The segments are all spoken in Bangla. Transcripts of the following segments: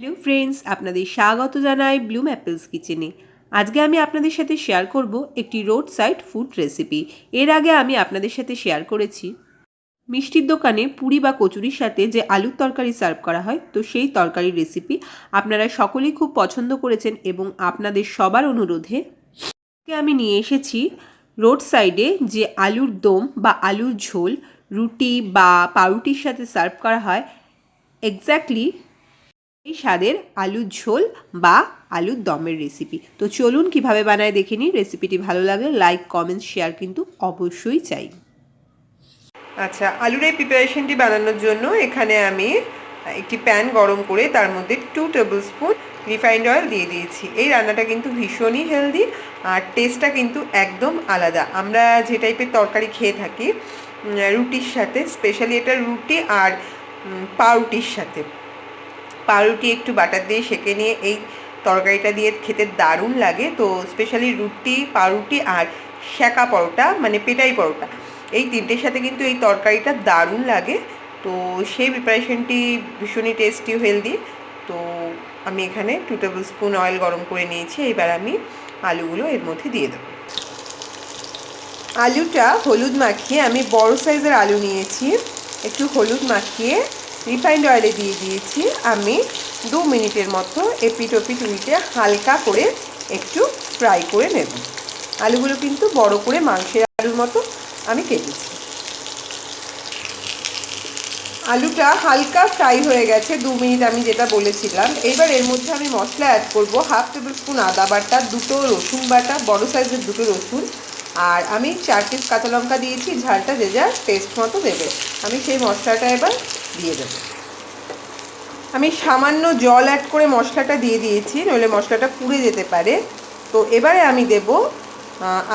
হ্যালো ফ্রেন্ডস আপনাদের স্বাগত জানাই ব্লুম অ্যাপেলস কিচেনে আজকে আমি আপনাদের সাথে শেয়ার করব একটি রোড সাইড ফুড রেসিপি এর আগে আমি আপনাদের সাথে শেয়ার করেছি মিষ্টির দোকানে পুরি বা কচুরির সাথে যে আলুর তরকারি সার্ভ করা হয়, তো সেই তরকারির রেসিপি আপনারা সকলেই খুব পছন্দ করেছেন এবং আপনাদের সবার অনুরোধে আমি নিয়ে এসেছি রোড সাইডে যে আলুর দম বা আলুর ঝোল, রুটি বা পাউরুটির সাথে সার্ভ করা হয়। এক্স্যাক্টলি এই স্বাদের আলুর ঝোল বা আলুর দমের রেসিপি তো চলুন কীভাবে বানায় দেখে নিই। রেসিপিটি ভালো লাগলে লাইক কমেন্ট শেয়ার কিন্তু অবশ্যই চাই। আচ্ছা আলুর এই প্রিপারেশনটি বানানোর জন্য এখানে আমি একটি প্যান গরম করে তার মধ্যে two tablespoon refined oil দিয়ে দিয়েছি। এই রান্নাটা কিন্তু ভীষণই হেলদি আর টেস্টটা কিন্তু একদম আলাদা। আমরা যে টাইপের তরকারি খেয়ে থাকি রুটির সাথে স্পেশালি এটা রুটি আর পাউরুটির সাথে। পাউরুটি একটু বাটার দিয়ে সেঁকে নিয়ে এই তরকারিটা দিয়ে খেতে দারুণ লাগে। তো স্পেশালি রুটি, পাউরুটি আর শ্যাকা পরোটা মানে পেটাই পরোটা, এই তিনটের সাথে কিন্তু এই তরকারিটা দারুণ লাগে। তো সেই প্রিপারেশনটি ভীষণই টেস্টি হেলদি তো আমি এখানে টু টেবিল স্পুন অয়েল গরম করে নিয়েছি, এবার আমি আলুগুলো এর মধ্যে দিয়ে দেবো। আলুটা হলুদ মাখিয়ে আমি বড় সাইজের আলু নিয়েছি, একটু হলুদ মাখিয়ে রিফাইন্ড অয়েলে দিয়ে দিয়েছি আমি দু মিনিটের মতো এপিট ওপিট উল্টে হালকা করে একটু ফ্রাই করে নেব। আলুগুলো কিন্তু বড় করে মাংসের আলুর মতো আমি কেটেছি। আলুটা হালকা ফ্রাই হয়ে গেছে দু মিনিট আমি যেটা বলেছিলাম। এবার এর মধ্যে আমি মশলা অ্যাড করব হাফ টেবিল স্পুন আদা বাটা, দুটো রসুন বাটা, বড় সাইজের দুটো রসুন। আর আমি চার পিস কাঁচা লঙ্কা দিয়েছি, ঝালটা যে যার টেস্ট মতো দেবে। আমি সেই মশলাটা এবার দিয়ে দেবো। আমি সামান্য জল অ্যাড করে মশলাটা দিয়ে দিয়েছি, নইলে মশলাটা পুড়ে যেতে পারে। তো এবারে আমি দেব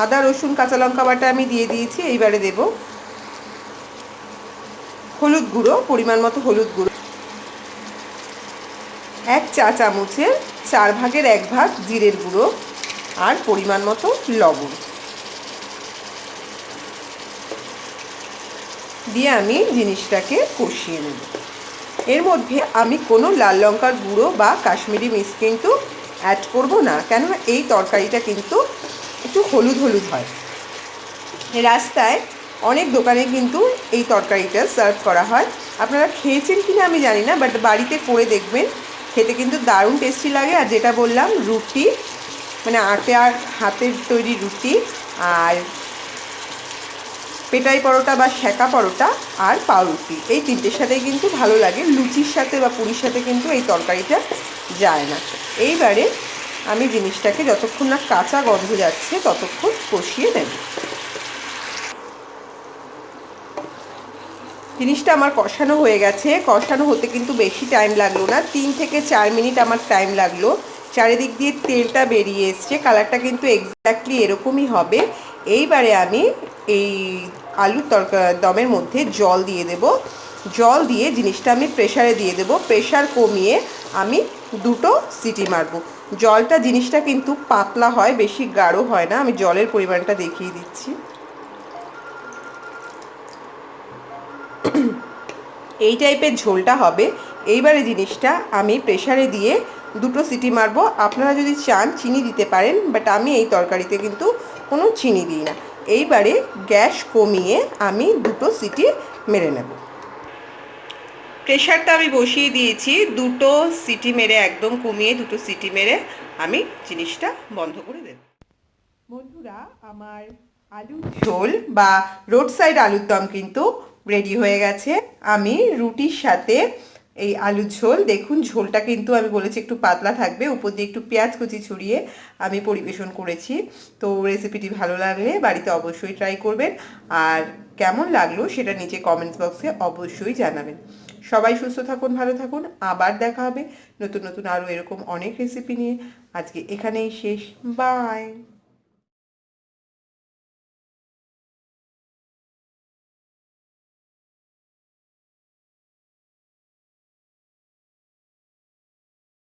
আদা, রসুন, কাঁচা লঙ্কা বাটা আমি দিয়ে দিয়েছি, এইবারে দেব হলুদ গুঁড়ো, পরিমাণ মতো হলুদ গুঁড়ো। এক চা চামচের চার ভাগের এক ভাগ জিরের গুঁড়ো আর পরিমাণ মতো লবণ। দিয়ে আমি জিনিসটাকে কষিয়ে নেব। এর মধ্যে আমি কোনো লাল লঙ্কার গুঁড়ো বা কাশ্মীরি মিস কিন্তু অ্যাড করব না, কেননা এই তরকারিটা কিন্তু একটু হলুদ হলুদ হয়। রাস্তায় অনেক দোকানে কিন্তু এই তরকারিটা সার্ভ করা হয়। আপনারা খেয়েছেন কি না আমি জানি না বাট বাড়িতে করে দেখবেন। খেতে কিন্তু দারুণ টেস্টি লাগে আর যেটা বললাম রুটি মানে আটে আর হাতের তৈরি রুটি আর পেটাই পরোটা বা শ্যাকা পরোটা আর পাউরুটি। এই তিনটের সাথেই কিন্তু ভালো লাগে। লুচির সাথে বা পুরীর সাথে কিন্তু এই তরকারিটা যায় না। এইবারে আমি জিনিসটাকে যতক্ষণ না কাঁচা গন্ধ যাচ্ছে, ততক্ষণ কষিয়ে নেব। জিনিসটা আমার কষানো হয়ে গেছে। কষানো হতে কিন্তু বেশি টাইম লাগল না। তিন থেকে চার মিনিট আমার টাইম লাগল। চারিদিক দিয়ে তেলটা বেরিয়ে এসছে। কালারটা কিন্তু এক্স্যাক্টলি এরকমই হবে। এইবারে আমি এই আলুর তরকা, দমের মধ্যে জল দিয়ে দেব। জল দিয়ে জিনিসটা আমি প্রেশারে দিয়ে দেব। প্রেশার কমিয়ে আমি দুটো সিটি মারবো। জলটা জিনিসটা কিন্তু পাতলা হয়, বেশি গাঢ় হয় না। আমি জলের পরিমাণটা দেখিয়ে দিচ্ছি। এই টাইপের ঝোলটা হবে। এইবারে জিনিসটা আমি প্রেশারে দিয়ে দুটো সিটি মারবো। আপনারা যদি চান, চিনি দিতে পারেন বাট আমি এই তরকারিতে কিন্তু কোনো চিনি দিই না। এইবারে গ্যাস কমিয়ে আমি দুটো সিটি মেরে নেব। প্রেশারটা আমি বসিয়ে দিয়েছি, দুটো সিটি মেরে, একদম কমিয়ে দুটো সিটি মেরে আমি জিনিসটা বন্ধ করে দেব। বন্ধুরা, আমার আলু ঝোল বা রোড সাইড আলুর দম কিন্তু রেডি হয়ে গেছে। আমি রুটির সাথে এই আলুর ঝোল। দেখুন, ঝোলটা কিন্তু আমি বলেছি একটু পাতলা থাকবে। উপর দিয়ে একটু পেঁয়াজ কুচি ছড়িয়ে আমি পরিবেশন করেছি। তো রেসিপিটি ভালো লাগলে বাড়িতে অবশ্যই ট্রাই করবেন। আর কেমন লাগল সেটা নিচে কমেন্টস বক্সে অবশ্যই জানাবেন। সবাই সুস্থ থাকুন, ভালো থাকুন। আবার দেখা হবে নতুন নতুন আরও এরকম অনেক রেসিপি নিয়ে। আজকে এখানেই শেষ। বাই